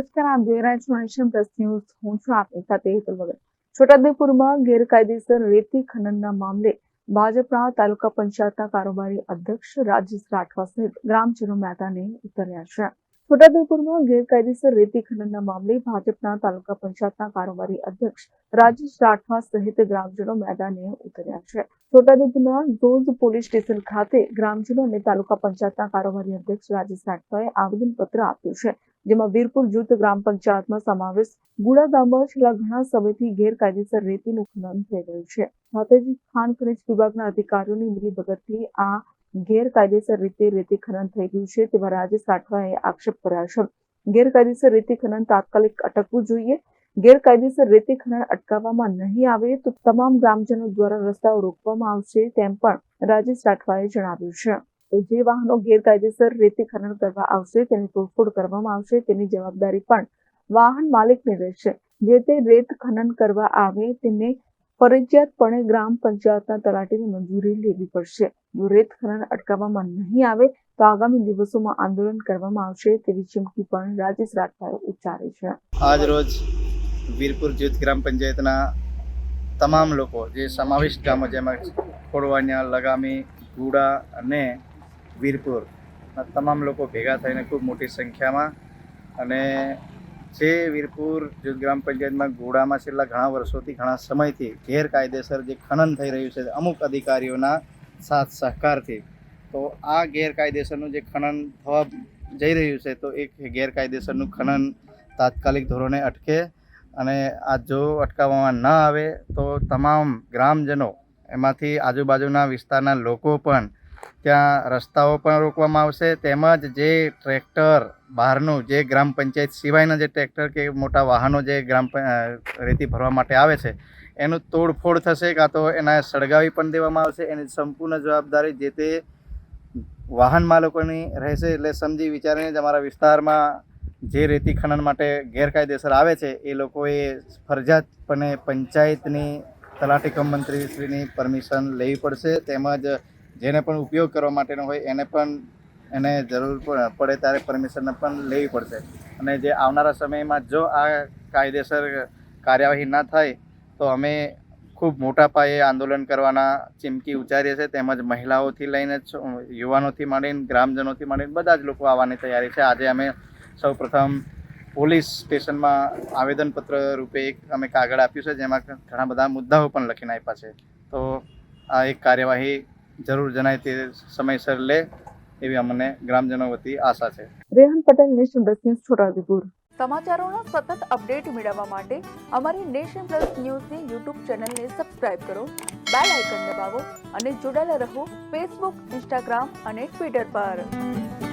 નમસ્કાર આપ જોઈ રહ્યા છો નેશન પ્લસ ન્યૂઝ હું છું આપની સાથે હેતલ વગર. છોટાઉદેપુરમાં ગેરકાયદેસર રેતી ખનનના મામલે ભાજપના તાલુકા પંચાયતના કારોબારી અધ્યક્ષ રાજેશ રાઠવા સહિત ગ્રામજનો મેદાને ઉતર્યા છે. છોટાઉદેપુરમાં ગેરકાયદેસર રેતી ખનનના મામલે ભાજપના તાલુકા પંચાયતના કારોબારી અધ્યક્ષ રાજેશ રાઠવા સહિત ગ્રામજનો મેદાને ઉતર્યા છે. છોટાઉદેપુરના ઝોઝ પોલીસ સ્ટેશન ખાતે ગ્રામજનો અને તાલુકા પંચાયતના કારોબારી અધ્યક્ષ રાજેશ રાઠવાએ આવેદનપત્ર આપ્યું છે, જેમાં વીરપુર જૂથ ગ્રામ પંચાયતમાં સમાવેશ ગુડા ગામમાં છેલ્લા ઘણા સમયથી ગેરકાયદેસર રેતીનું ખનન થઈ રહ્યું છે. સાથે જ ખાણ ખનિજ વિભાગના અધિકારીઓની મિલીભગતથી આ ગેરકાયદેસર રીતે રેતી ખનન થઈ રહ્યું છે તેવા રાજેશ રાઠવાએ આક્ષેપ કર્યા છે. ગેરકાયદેસર રેતી ખનન તાત્કાલિક અટકવું જોઈએ. ગેરકાયદેસર રેતી ખનન અટકાવવામાં નહીં આવે તો તમામ ગ્રામજનો દ્વારા રસ્તાઓ રોકવામાં આવશે તેમ પણ રાજેશ રાઠવાએ જણાવ્યું છે. તો જે વાહનો ગેરકાયદેસર રેતી ખનન કરવા આવશે તેની તોડફોડ કરવામાં આવશે તેની જવાબદારી પણ વાહન માલિકની રહેશે. જે તે રેત ખનન કરવા આવે તેને ફરજિયાતપણે ગ્રામ પંચાયતના તલાટીની મંજૂરી લેવી પડશે. જો રેત ખનન અટકાવવામાં નહીં આવે તો આગામી દિવસોમાં આંદોલન કરવામાં આવશે તેવી ચીમકી પણ રાજેશ રાઠવાએ ઉચ્ચારી છે. આજ રોજ વીરપુર જૂથ ગ્રામ પંચાયતના તમામ લોકો જે સમાવિષ્ટ ગામો જેમાં ખોડવાણિયા લગામી, ગુડા અને વીરપુર તમામ લોકો ભેગા થઈને ખૂબ મોટી સંખ્યામાં અને જે વીરપુર જૂથ ગ્રામ પંચાયતમાં ઘોડામાં છેલ્લા ઘણા વર્ષોથી, ઘણા સમયથી ગેરકાયદેસર જે ખનન થઈ રહ્યું છે, અમુક અધિકારીઓના સાથ સહકારથી. તો આ ગેરકાયદેસરનું જે ખનન થવા જઈ રહ્યું છે, તો એક ગેરકાયદેસરનું ખનન તાત્કાલિક ધોરણે અટકે અને આ જો અટકાવવામાં ન આવે, તો તમામ ગ્રામજનો, એમાંથી આજુબાજુના વિસ્તારના લોકો પણ ત્યાં રસ્તાઓ પણ રોકવામાં આવશે. તેમજ જે ટ્રેક્ટર બહારનું, જે ગ્રામ પંચાયત સિવાયના જે ટ્રેક્ટર કે મોટા વાહનો જે ગ્રામ રેતી ભરવા માટે આવે છે, એનું તોડફોડ થશે કાં તો એના સળગાવી પણ દેવામાં આવશે. એની સંપૂર્ણ જવાબદારી જે તે વાહન માલિકોની રહેશે એટલે સમજી વિચારીને જ અમારા વિસ્તારમાં જે રેતી ખનન માટે ગેરકાયદેસર આવે છે, એ લોકોએ ફરજિયાતપણે પંચાયતની તલાટી કમ મંત્રીશ્રીની પરમિશન લેવી પડશે. તેમજ જેને પણ ઉપયોગ કરવા માટેનો હોય, એને પણ એને જરૂર પડે ત્યારે પરમિશન પણ લેવી પડશે. અને જે આવનારા સમયમાં જો આ કાયદેસર કાર્યવાહી ના થાય, તો અમે ખૂબ મોટા પાયે આંદોલન કરવાના ચીમકી ઉચ્ચારીએ છીએ. તેમજ મહિલાઓથી લઈને યુવાનોથી માંડીને ગ્રામજનોથી માંડીને બધા જ લોકો આવવાની તૈયારી છે. આજે અમે સૌ પ્રથમ પોલીસ સ્ટેશનમાં આવેદનપત્ર રૂપે એક અમે કાગળ આપ્યું છે, જેમાં ઘણા બધા મુદ્દાઓ પણ લખીને આપ્યા છે. તો આ એક કાર્યવાહી જરૂર જણાય તે સમયસર લે એવી અમને ગ્રામજનો વતી આશા છે. Rehan Patel Nation Plus News Chhota Udepur. સમાચારોના સતત અપડેટ મેળવવા માટે અમારી નેશન પ્લસ ન્યૂઝની યુટ્યુબ ચેનલને સબસ્ક્રાઇબ કરો બેલ આઇકન દબાવો અને જોડાયેલા રહો ફેસબુક ઇન્સ્ટાગ્રામ અને ટ્વિટર પર.